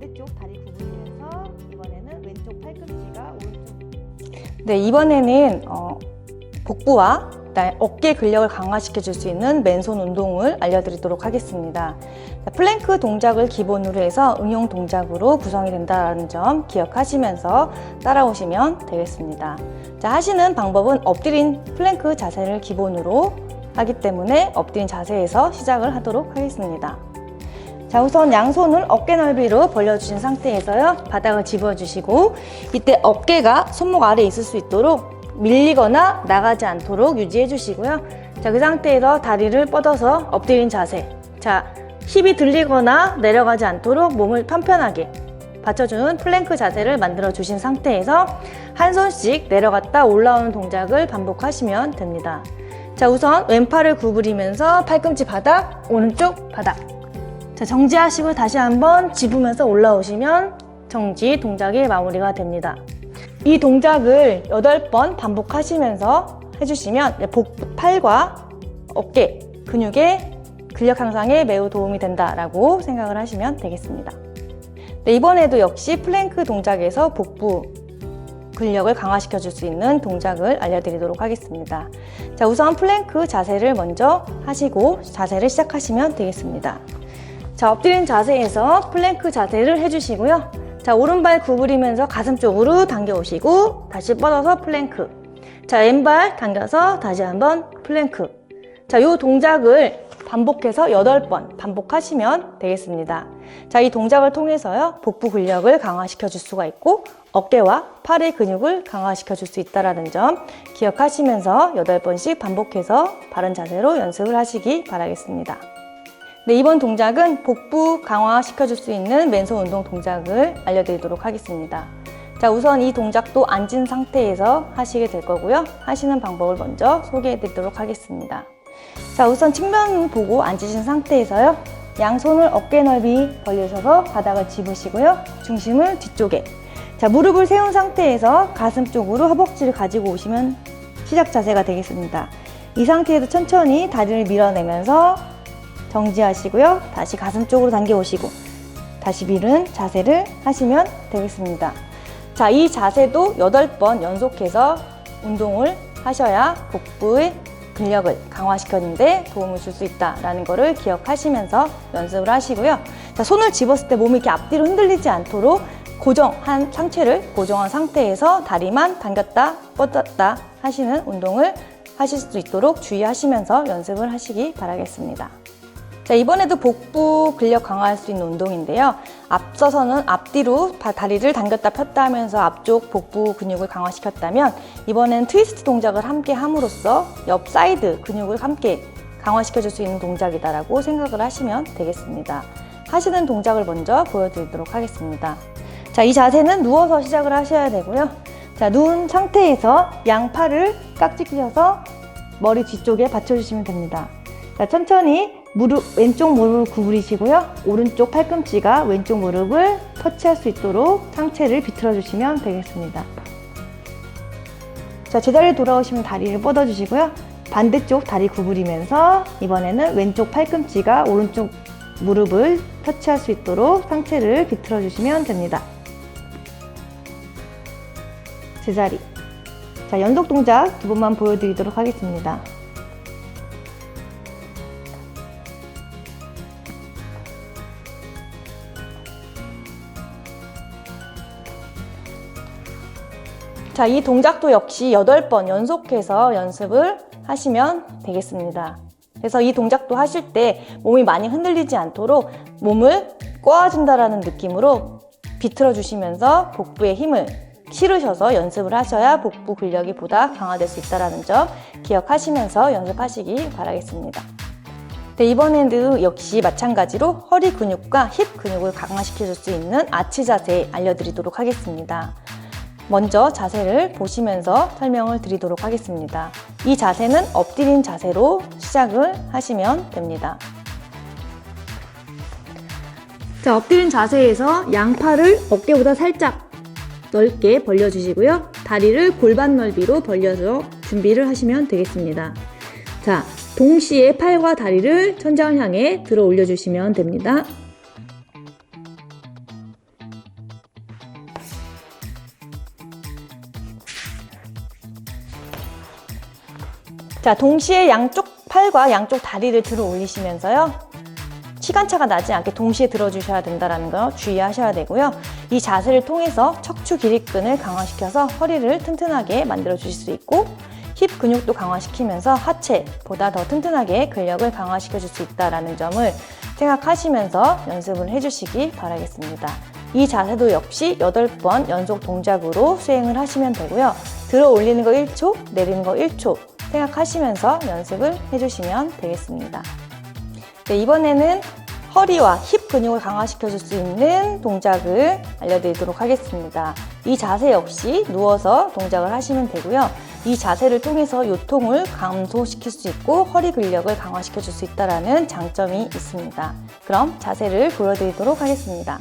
반대쪽 다리 구부리면서 이번에는 왼쪽 팔꿈치가 오른쪽 네, 이번에는 어, 복부와 어깨 근력을 강화시켜 줄 수 있는 맨손 운동을 알려드리도록 하겠습니다. 자, 플랭크 동작을 기본으로 해서 응용 동작으로 구성이 된다는 점 기억하시면서 따라오시면 되겠습니다. 자, 하시는 방법은 엎드린 플랭크 자세를 기본으로 하기 때문에 엎드린 자세에서 시작을 하도록 하겠습니다. 자, 우선 양손을 어깨 넓이로 벌려주신 상태에서요. 바닥을 집어주시고 이때 어깨가 손목 아래에 있을 수 있도록 밀리거나 나가지 않도록 유지해 주시고요. 자, 그 상태에서 다리를 뻗어서 엎드린 자세. 자, 힙이 들리거나 내려가지 않도록 몸을 편편하게 받쳐주는 플랭크 자세를 만들어 주신 상태에서 한 손씩 내려갔다 올라오는 동작을 반복하시면 됩니다. 자, 우선 왼팔을 구부리면서 팔꿈치 바닥, 오른쪽 바닥. 자, 정지하시고 다시 한번 집으면서 올라오시면 정지 동작이 마무리가 됩니다. 이 동작을 8번 반복하시면서 해주시면 복, 팔과 어깨 근육의 근력 향상에 매우 도움이 된다라고 생각을 하시면 되겠습니다. 네, 이번에도 역시 플랭크 동작에서 복부 근력을 강화시켜 줄 수 있는 동작을 알려드리도록 하겠습니다. 자, 우선 플랭크 자세를 먼저 하시고 자세를 시작하시면 되겠습니다. 자, 엎드린 자세에서 플랭크 자세를 해주시고요. 자, 오른발 구부리면서 가슴 쪽으로 당겨 오시고 다시 뻗어서 플랭크. 자, 왼발 당겨서 다시 한번 플랭크. 자, 이 동작을 반복해서 8번 반복하시면 되겠습니다. 자, 이 동작을 통해서요. 복부 근력을 강화시켜 줄 수가 있고 어깨와 팔의 근육을 강화시켜 줄 수 있다는 점 기억하시면서 8번씩 반복해서 바른 자세로 연습을 하시기 바라겠습니다. 네, 이번 동작은 복부 강화시켜 줄 수 있는 맨손 운동 동작을 알려드리도록 하겠습니다. 자, 우선 이 동작도 앉은 상태에서 하시게 될 거고요. 하시는 방법을 먼저 소개해 드리도록 하겠습니다. 자, 우선 측면 보고 앉으신 상태에서요. 양손을 어깨 넓이 벌리셔서 바닥을 집으시고요. 중심을 뒤쪽에. 자, 무릎을 세운 상태에서 가슴 쪽으로 허벅지를 가지고 오시면 시작 자세가 되겠습니다. 이 상태에서 천천히 다리를 밀어내면서 정지하시고요. 다시 가슴 쪽으로 당겨 오시고 다시 밀은 자세를 하시면 되겠습니다. 자, 이 자세도 8번 연속해서 운동을 하셔야 복부의 근력을 강화시켰는데 도움을 줄 수 있다라는 것을 기억하시면서 연습을 하시고요. 자, 손을 집었을 때 몸이 이렇게 앞뒤로 흔들리지 않도록 고정한 상체를 고정한 상태에서 다리만 당겼다 뻗었다 하시는 운동을 하실 수 있도록 주의하시면서 연습을 하시기 바라겠습니다. 자, 이번에도 복부 근력 강화할 수 있는 운동인데요. 앞서서는 앞뒤로 바- 다리를 당겼다 폈다 하면서 앞쪽 복부 근육을 강화시켰다면 이번엔 트위스트 동작을 함께 함으로써 옆 사이드 근육을 함께 강화시켜 줄 수 있는 동작이다라고 생각을 하시면 되겠습니다. 하시는 동작을 먼저 보여드리도록 하겠습니다. 자, 이 자세는 누워서 시작을 하셔야 되고요. 자, 누운 상태에서 양팔을 깍지 끼셔서 머리 뒤쪽에 받쳐주시면 됩니다. 자, 천천히 무릎, 왼쪽 무릎을 구부리시고요. 오른쪽 팔꿈치가 왼쪽 무릎을 터치할 수 있도록 상체를 비틀어 주시면 되겠습니다. 자, 제자리에 돌아오시면 다리를 뻗어 주시고요. 반대쪽 다리 구부리면서 이번에는 왼쪽 팔꿈치가 오른쪽 무릎을 터치할 수 있도록 상체를 비틀어 주시면 됩니다. 제자리. 자, 연속 동작 두 번만 보여드리도록 하겠습니다. 자, 이 동작도 역시 8번 연속해서 연습을 하시면 되겠습니다. 그래서 이 동작도 하실 때 몸이 많이 흔들리지 않도록 몸을 꼬아준다라는 느낌으로 비틀어 주시면서 복부에 힘을 실으셔서 연습을 하셔야 복부 근력이 보다 강화될 수 있다는 점 기억하시면서 연습하시기 바라겠습니다. 네, 이번에도 역시 마찬가지로 허리 근육과 힙 근육을 강화시켜 줄 수 있는 아치 자세 알려드리도록 하겠습니다. 먼저 자세를 보시면서 설명을 드리도록 하겠습니다. 이 자세는 엎드린 자세로 시작을 하시면 됩니다. 자, 엎드린 자세에서 양팔을 어깨보다 살짝 넓게 벌려주시고요. 다리를 골반 넓이로 벌려서 준비를 하시면 되겠습니다. 자, 동시에 팔과 다리를 천장을 향해 들어 올려주시면 됩니다. 자, 동시에 양쪽 팔과 양쪽 다리를 들어 올리시면서요. 시간차가 나지 않게 동시에 들어주셔야 된다는 거 주의하셔야 되고요. 이 자세를 통해서 척추 기립근을 강화시켜서 허리를 튼튼하게 만들어 주실 수 있고 힙 근육도 강화시키면서 하체보다 더 튼튼하게 근력을 강화시켜 줄 수 있다는 점을 생각하시면서 연습을 해주시기 바라겠습니다. 이 자세도 역시 8번 연속 동작으로 수행을 하시면 되고요. 들어 올리는 거 1초, 내리는 거 1초 생각하시면서 연습을 해주시면 되겠습니다. 네, 이번에는 허리와 힙 근육을 강화시켜 줄 수 있는 동작을 알려드리도록 하겠습니다. 이 자세 역시 누워서 동작을 하시면 되고요. 이 자세를 통해서 요통을 감소시킬 수 있고 허리 근력을 강화시켜 줄 수 있다는 장점이 있습니다. 그럼 자세를 보여드리도록 하겠습니다.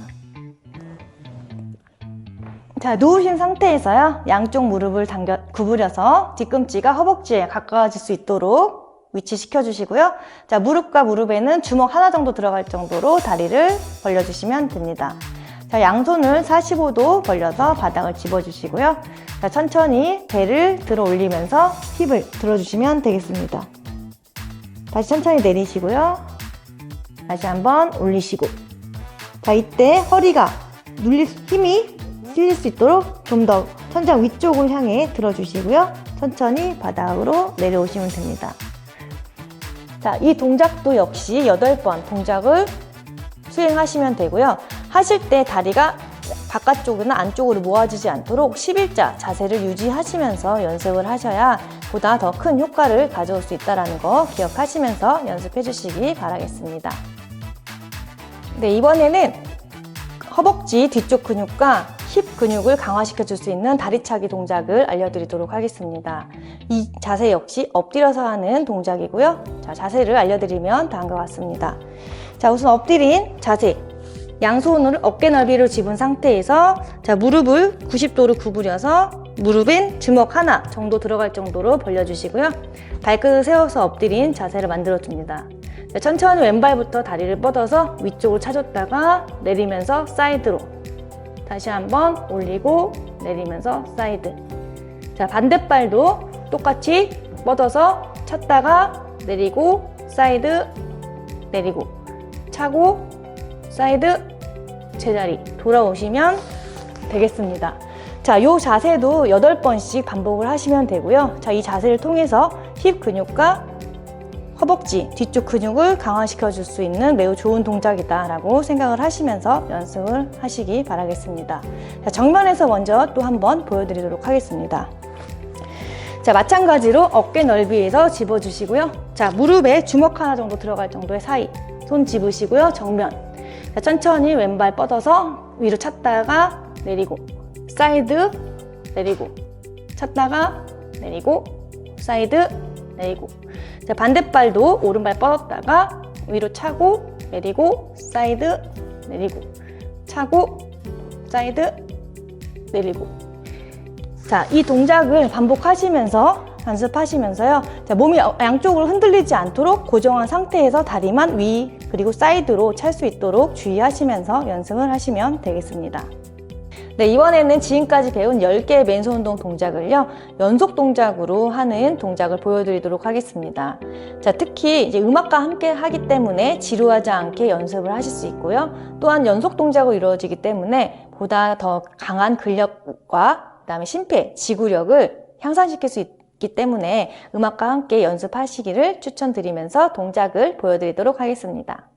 자, 누우신 상태에서요. 양쪽 무릎을 당겨, 구부려서 뒤꿈치가 허벅지에 가까워질 수 있도록 위치시켜 주시고요. 자, 무릎과 무릎에는 주먹 하나 정도 들어갈 정도로 다리를 벌려주시면 됩니다. 자, 양손을 45도 벌려서 바닥을 집어주시고요. 자, 천천히 배를 들어 올리면서 힙을 들어주시면 되겠습니다. 다시 천천히 내리시고요. 다시 한번 올리시고. 자, 이때 허리가 눌릴 수- 힘이 실릴 수 있도록 좀 더 천장 위쪽을 향해 들어주시고요. 천천히 바닥으로 내려오시면 됩니다. 자, 이 동작도 역시 8번 동작을 수행하시면 되고요. 하실 때 다리가 바깥쪽이나 안쪽으로 모아지지 않도록 11자 자세를 유지하시면서 연습을 하셔야 보다 더 큰 효과를 가져올 수 있다는 거 기억하시면서 연습해 주시기 바라겠습니다. 네, 이번에는 허벅지 뒤쪽 근육과 힙 근육을 강화시켜 줄 수 있는 다리차기 동작을 알려드리도록 하겠습니다. 이 자세 역시 엎드려서 하는 동작이고요. 자, 자세를 알려드리면 다음과 같습니다. 자, 우선 엎드린 자세. 양손을 어깨 넓이로 집은 상태에서 자, 무릎을 90도로 구부려서 무릎엔 주먹 하나 정도 들어갈 정도로 벌려주시고요. 발끝을 세워서 엎드린 자세를 만들어줍니다. 자, 천천히 왼발부터 다리를 뻗어서 위쪽으로 차줬다가 내리면서 사이드로 다시 한번 올리고 내리면서 사이드 자 반대발도 똑같이 뻗어서 찼다가 내리고 사이드 내리고 차고 사이드 제자리 돌아오시면 되겠습니다 자, 요 자세도 8번씩 반복을 하시면 되고요. 자, 이 자세를 통해서 힙 근육과 허벅지 뒤쪽 근육을 강화시켜 줄 수 있는 매우 좋은 동작이다 라고 생각을 하시면서 연습을 하시기 바라겠습니다. 자, 정면에서 먼저 또 한번 보여드리도록 하겠습니다. 자, 마찬가지로 어깨 넓이에서 집어주시고요. 자, 무릎에 주먹 하나 정도 들어갈 정도의 사이. 손 집으시고요. 정면. 자, 천천히 왼발 뻗어서 위로 찼다가 내리고, 사이드, 내리고, 찼다가 내리고, 사이드, 내리고. 자, 반대발도 오른발 뻗었다가 위로 차고, 내리고, 사이드, 내리고, 차고, 사이드, 내리고. 자, 이 동작을 반복하시면서 연습하시면서요. 자, 몸이 양쪽으로 흔들리지 않도록 고정한 상태에서 다리만 위 그리고 사이드로 찰 수 있도록 주의하시면서 연습을 하시면 되겠습니다. 네, 이번에는 지금까지 배운 10개의 맨손 운동 동작을요, 연속 동작으로 하는 동작을 보여드리도록 하겠습니다. 자, 특히 이제 음악과 함께 하기 때문에 지루하지 않게 연습을 하실 수 있고요. 또한 연속 동작으로 이루어지기 때문에 보다 더 강한 근력과 그다음에 심폐, 지구력을 향상시킬 수 있기 때문에 음악과 함께 연습하시기를 추천드리면서 동작을 보여드리도록 하겠습니다.